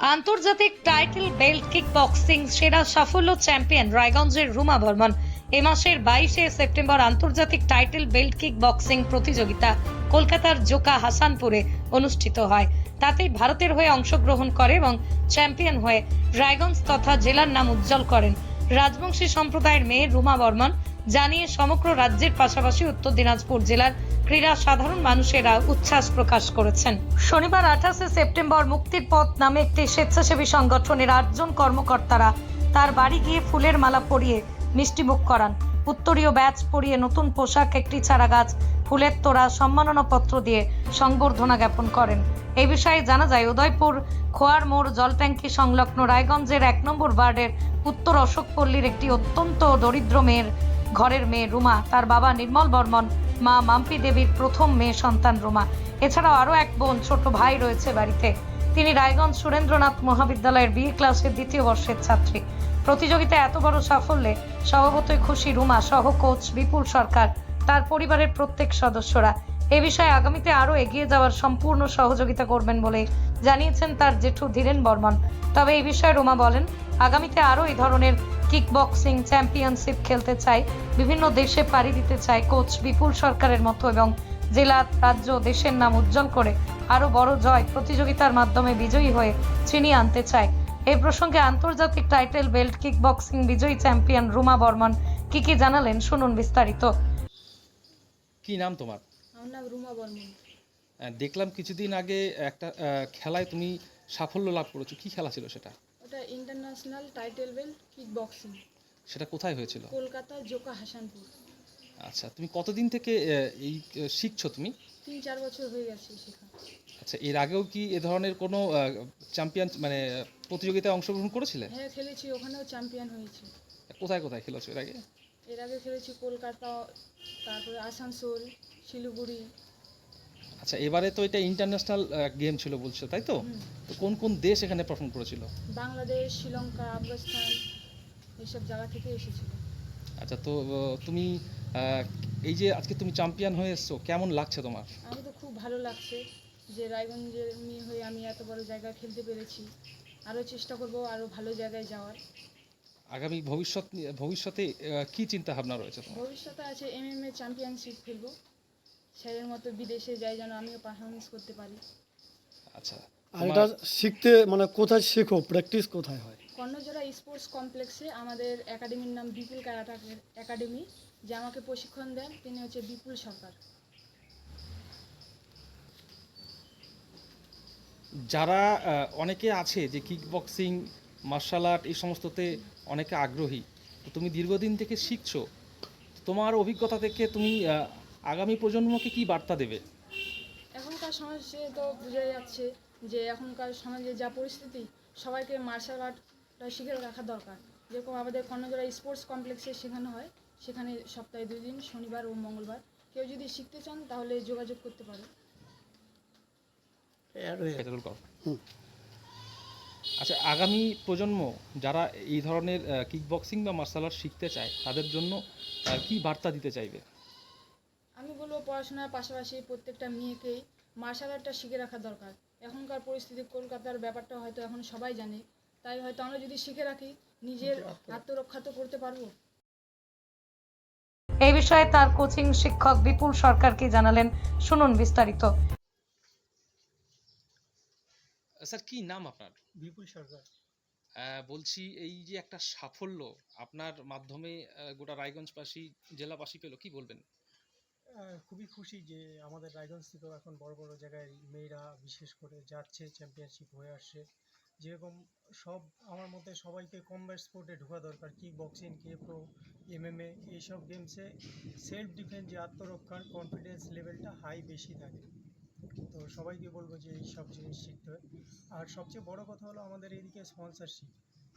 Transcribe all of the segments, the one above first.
আন্তর্জাতিক title belt kick boxing সেরা সাফল্য চ্যাম্পিয়ন রায়গঞ্জের রুমা বর্মন। এ মাসের বাইশে সেপ্টেম্বর আন্তর্জাতিক টাইটেল বেল্ট কিক বক্সিং প্রতিযোগিতা কলকাতার জোকা হাসানপুরে অনুষ্ঠিত হয়। তাতেই ভারতের হয়ে অংশগ্রহণ করে এবং চ্যাম্পিয়ন হয়ে রায়গঞ্জ তথা জেলার নাম উজ্জ্বল করেন। রাজবংশী সম্প্রদায়ের মেয়ে রুমা বর্মন জানিয়ে সমগ্র রাজ্যের পাশাপাশি উত্তর দিনাজপুর জেলার ক্রীড়া সাধারণ মানুষেরা উচ্ছ্বাস প্রকাশ করেছেন। শনিবার আঠাশে সেপ্টেম্বর মুক্তির পথ নামে একটি স্বেচ্ছাসেবী সংগঠনের আটজন কর্মকর্তারা তার বাড়ি গিয়ে ফুলের মালা পরিয়ে মিষ্টিমুখ করান। উত্তরীয় ব্যাচ পরিয়ে নতুন পোশাক, একটি চারা গাছ ফুলের তোড়া সম্মাননা পত্র দিয়ে সংবর্ধনা জ্ঞাপন করেন। এই বিষয়ে জানা যায়, উদয়পুর খোয়ার মোড় জলট্যাঙ্কি সংলগ্ন রায়গঞ্জের এক নম্বর ওয়ার্ডের উত্তর অশোকপল্লীর একটি অত্যন্ত দরিদ্র মেয়ের ঘরের মেয়ে রুমা, তার বাবা নির্মল বর্মন মা মাম্পি দেবীর প্রথম মেয়ে সন্তান রুমা। এছাড়াও আরও এক বোন, ছোট ভাই রয়েছে বাড়িতে। তিনি রায়গঞ্জ সুরেন্দ্রনাথ মহাবিদ্যালয়ের বি ক্লাসের দ্বিতীয় বর্ষের ছাত্রী। প্রতিযোগিতায় এত বড় সাফল্যে স্বভাবতই খুশি রুমা, সহ কোচ বিপুল সরকার, তার পরিবারের প্রত্যেক সদস্যরা। এ বিষয়ে আগামীতে আরও এগিয়ে যাওয়ার সম্পূর্ণ সহযোগিতা করবেন বলে জানিয়েছেন তার জেঠু ধীরেন বর্মন। তবে এই বিষয়ে রুমা বলেন, আগামীতে আরও এই ধরনের কিক বক্সিং চ্যাম্পিয়নশিপ খেলতে চাই বিভিন্ন দেশে পাড়ি দিতে চাই কোচ বিপুল সরকারের মতো এবং জেলা রাজ্য দেশের নাম উজ্জ্বল করে আরও বড় জয় প্রতিযোগিতার মাধ্যমে বিজয়ী হয়ে ছিনিয়ে আনতে চায়। এই প্রসঙ্গে আন্তর্জাতিক টাইটেল বেল্ট কিক বক্সিং বিজয়ী চ্যাম্পিয়ন রুমা বর্মন কি কি জানালেন শুনুন বিস্তারিত। কি নাম তোমার? আমার নাম রুমা বর্মন। দেখলাম কিছুদিন আগে একটা আহ, খেলায় তুমি সাফল্য লাভ করেছ। কি খেলা ছিল সেটা? ওটা international title belt kick boxing সেটা কোথায় হয়েছিল? কলকাতা জোকা হাসানপুর। আচ্ছা তুমি কতদিন থেকে এই শিখছো তুমি? তিন চার বছর হয়ে গেছে শেখা। আচ্ছা এর আগেও কি এ ধরনের কোনো চ্যাম্পিয়ন মানে প্রতিযোগিতায় অংশগ্রহণ করেছিলে? হ্যাঁ খেলেছি ওখানেও চ্যাম্পিয়ন হয়েছি। কোথায় কোথায় খেলেছো এর আগে? এর আগে খেলেছি কলকাতা তারপরে আসানসোল শিলিগুড়ি আচ্ছা এবারে তো এটা ইন্টারন্যাশনাল গেম ছিল বলছো তাই তো? তো কোন কোন দেশ এখানে পারফর্ম করেছিল? বাংলাদেশ শ্রীলঙ্কা আফগানিস্তান এইসব জায়গা থেকে এসেছিল। আচ্ছা তো তুমি এই যে আজকে তুমি চ্যাম্পিয়ন হয়ে এসছো কেমন লাগছে তোমার? আমি তো খুব ভালো লাগছে যে রায়গঞ্জের মেয়ে হয়ে আমি এত বড় জায়গায় খেলতে পেরেছি। আরও চেষ্টা করব আরও ভালো জায়গায় যাওয়ার। আগামী ভবিষ্যৎ ভবিষ্যতে কি চিন্তা ভাবনা রয়েছে ভবিষ্যতে আছে এমএমএ চ্যাম্পিয়নশিপ খেলব। স্যারের মতো বিদেশে যাই যেন আমিও পারফরমেন্স করতে পারি। আচ্ছা আর এটা শিখতে মানে কোথায় শেখো? প্র্যাকটিস কোথায় হয়? কর্ণজোড়া স্পোর্টস কমপ্লেক্সে আমাদের একাডেমির নাম বিপুল ক্যারাটা একাডেমি যে আমাকে প্রশিক্ষণ দেন তিনি হচ্ছে বিপুল সরকার। যারা অনেকে আছে যে কিক বক্সিং মার্শাল আর্ট এই সমস্ততে অনেকে আগ্রহী তো তুমি দীর্ঘদিন থেকে শিখছো তোমার অভিজ্ঞতা থেকে তুমি আগামী প্রজন্মকে কি বার্তা দেবে? এখনকার সমাজে তো বোঝা যাচ্ছে যে এখনকার সমাজে যা পরিস্থিতি সবাইকে মার্শাল আর্টটা শিখে রাখা দরকার। যেরকম আমাদের কর্ণজোড়া স্পোর্টস কমপ্লেক্সে শেখানো হয় সেখানে সপ্তাহে দুই দিন শনিবার ও মঙ্গলবার। কেউ যদি শিখতে চান তাহলে যোগাযোগ করতে পারে আচ্ছা আগামী প্রজন্ম যারা এই ধরনের কিক বক্সিং বা মার্শাল আর্ট শিখতে চায় তাদের জন্য কি বার্তা দিতে চাইবে? আমি বলব পড়াশোনার পাশাপাশি প্রত্যেকটা মেয়েকেই মার্শাল আর্টটা শিখে রাখা দরকার। এখনকার পরিস্থিতি কলকাতার ব্যাপারটা হয়তো এখন সবাই জানে। তাই হয়তো আমরা যদি শিখে রাখি নিজের আত্মরক্ষা। তো করতে পারব। এই বিষয়ে তার কোচিং শিক্ষক বিপুল সরকার কি জানালেন শুনুন বিস্তারিত। স্যার কি নাম আপনার? বিপুল সরকার। আহ, বলছি এই যে একটা সাফল্য আপনার মাধ্যমে আহ, গোটা রায়গঞ্জবাসী জেলাবাসী পেল কি বলবেন? খুবই খুশি যে আমাদের রায়গঞ্জ থেকেও এখন বড় বড় জায়গায় মেয়েরা বিশেষ করে যাচ্ছে চ্যাম্পিয়নশিপ হয়ে আসছে। যেরকম সব আমার মতে সবাইকে কমব্যাট স্পোর্টে ঢোকা দরকার কিক বক্সিং কে প্রো এমএমএ এইসব গেমসে সেলফ ডিফেন্স যে আত্মরক্ষার কনফিডেন্স লেভেলটা হাই বেশি থাকে। তো সবাইকে বলব যে এই সব জিনিস শিখতে হয়। আর সবচেয়ে বড় কথা হলো আমাদের এদিকে স্পন্সরশিপ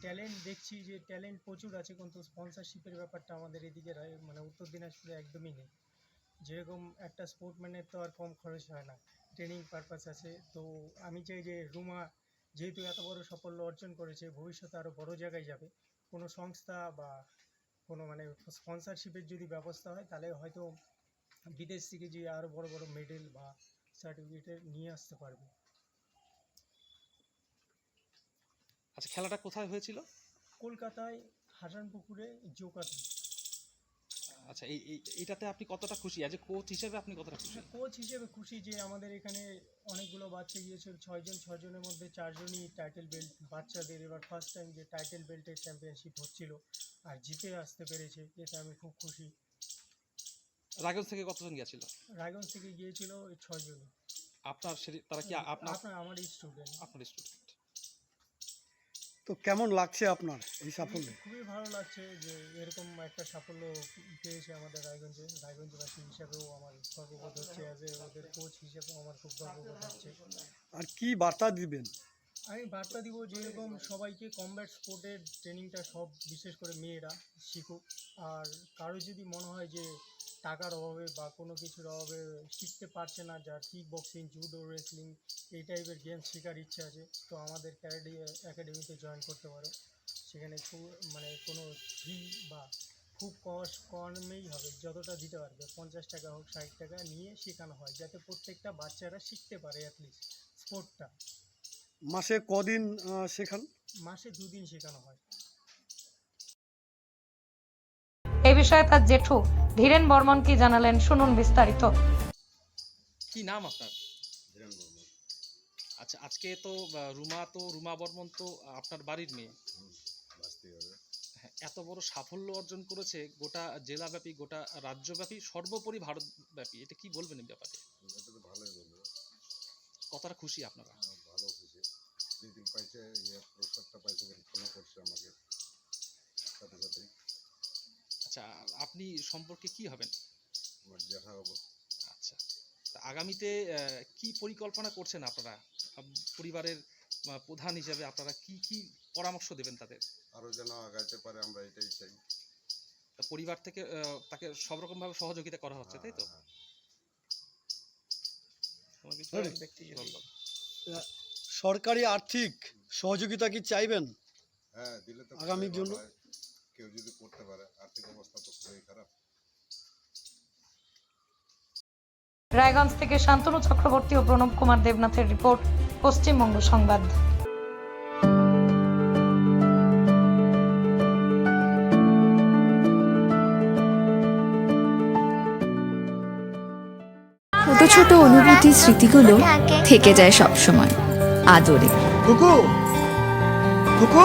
ট্যালেন্ট দেখছি যে ট্যালেন্ট প্রচুর আছে, কিন্তু স্পন্সরশিপের ব্যাপারটা আমাদের এদিকে মানে উত্তর দিনাজপুরে একদমই নেই। যেরকম একটা স্পোর্টম্যানের তো আর কম খরচ হয় না ট্রেনিং পারপাস আছে। তো আমি চাই যে রুমা যেহেতু এত বড় সাফল্য অর্জন করেছে ভবিষ্যতে আরও বড় জায়গায় যাবে। কোনো সংস্থা বা কোনো মানে স্পন্সরশিপের যদি ব্যবস্থা হয় তাহলে হয়তো বিদেশ থেকে যে আরও বড় বড় মেডেল বা সার্টিফিকেট নিয়ে আসতে পারবে। আচ্ছা খেলাটা কোথায় হয়েছিল? কলকাতায় হাসানপুকুরে জোকাতে। আচ্ছা এই এইটাতে আপনি কতটা খুশি? অ্যাজ এ কোচ হিসেবে আপনি কতটা খুশি? কোচ হিসেবে খুশি যে আমাদের এখানে অনেকগুলো বাচ্চা গিয়েছিল ছয়জন ছয়জনের মধ্যে চারজনই টাইটেল বেল্ট বাচ্চাদের এবার ফার্স্ট টাইম যে টাইটেল বেল্টের চ্যাম্পিয়নশিপ হচ্ছিল আর জিতে আসতে পেরেছে এতে আমি খুব খুশি। রায়গঞ্জ থেকে কতজন গিয়েছিল? রায়গঞ্জ থেকে গিয়েছিল ওই ছয়জনই। আপনার তারা কি আপনার আপনার আমারই স্টুডেন্ট আপনার স্টুডেন্ট তো কেমন লাগছে আপনার এই সাফল্য? খুবই ভালো লাগছে যে এরকম একটা সাফল্য পেয়েছে আমাদের রায়গঞ্জে। রায়গঞ্জবাসী হিসাবেও আমার গর্ববোধ হচ্ছে অ্যাজ এ ওদের কোচ হিসেবেও আমার খুব গর্ববোধ হচ্ছে। আর কি বার্তা দিবেন? আমি বার্তা দিব যে এরকম সবাইকে কমব্যাট স্পোর্টের ট্রেনিংটা সব বিশেষ করে মেয়েরা শিখুক। আর কারও যদি মনে হয় যে টাকার অভাবে বা কোনো কিছুর অভাবে শিখতে পারছে না যার কিক বক্সিং জুডো রেসলিং এই টাইপের গেমস শেখার ইচ্ছা আছে। তো আমাদের ক্যারাডি একাডেমিতে জয়েন করতে পারো। সেখানে খুব মানে কোনো ফি বা খুব কস কমেই হবে। যতটা দিতে পারবে পঞ্চাশ টাকা হোক ষাট টাকা নিয়ে শেখানো হয় যাতে প্রত্যেকটা বাচ্চারা শিখতে পারে অ্যাটলিস্ট স্পোর্টটা মাসে কদিন শেখান? মাসে দুদিন শেখানো হয়। বিষয়ে তার জেঠু ধীরেন বর্মন কি জানালেন। শুনুন বিস্তারিত। কি নাম আপনার? আচ্ছা আজকে তো রুমা তো রুমা বর্মন তো আপনার বাড়ির মেয়ে। হ্যাঁ, এত বড় সাফল্য অর্জন করেছে গোটা জেলাব্যাপী গোটা রাজ্যব্যাপী সর্বোপরি ভারতব্যাপী। এটা কি বলবেন এই ব্যাপারে? কতটা খুশি আপনারা? ভালো খুশি। যেদিন পাইছে ইয়ে পুরস্কারটা পাইছে ফোন করছে আমাকে সাথে সাথে আচ্ছা আপনি সম্পর্কে কি হবেন আমার দেখা হব আচ্ছা তা আগামীতে আহ, কি পরিকল্পনা করছেন আপনারা? পরিবারের আহ, প্রধান হিসেবে আপনারা কি কি পরামর্শ দেবেন তাদের? আরও যেন আগাইতে পারে আমরা এটাই চাই। তা পরিবার থেকে আহ, তাকে সব রকম ভাবে সহযোগিতা করা হচ্ছে তাই তো? হ্যাঁ, বলল। সরকারি আর্থিক সহযোগিতা কি চাইবেন? হ্যাঁ দিলে তো আগামীর জন্য? কেউ যদি করতে পারে আর্থিক অবস্থা তো খুবই খারাপ। রায়গঞ্জ থেকে শান্তনু চক্রবর্তী ও প্রণব কুমার দেবনাথের রিপোর্ট পশ্চিমবঙ্গ সংবাদ। ছোট ছোট অনুভূতি স্মৃতিগুলো থেকে যায় সব সময় আদরে। কুকু! কুকু!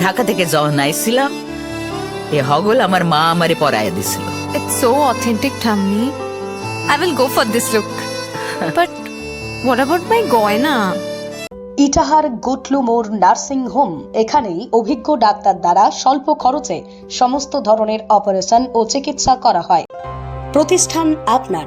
Dhaka থেকে যখন আইছিলাম এ হগল আমার মা আমারে পরাইয়া দিছিল It's so authentic, Tammy. I will go for this look. but what about my goina? Itahar Gutlu মোড় নার্সিং হোম এখানেই অভিজ্ঞ ডাক্তার দ্বারা স্বল্প খরচে সমস্ত ধরনের অপারেশন ও চিকিৎসা করা হয় প্রতিষ্ঠান আপনার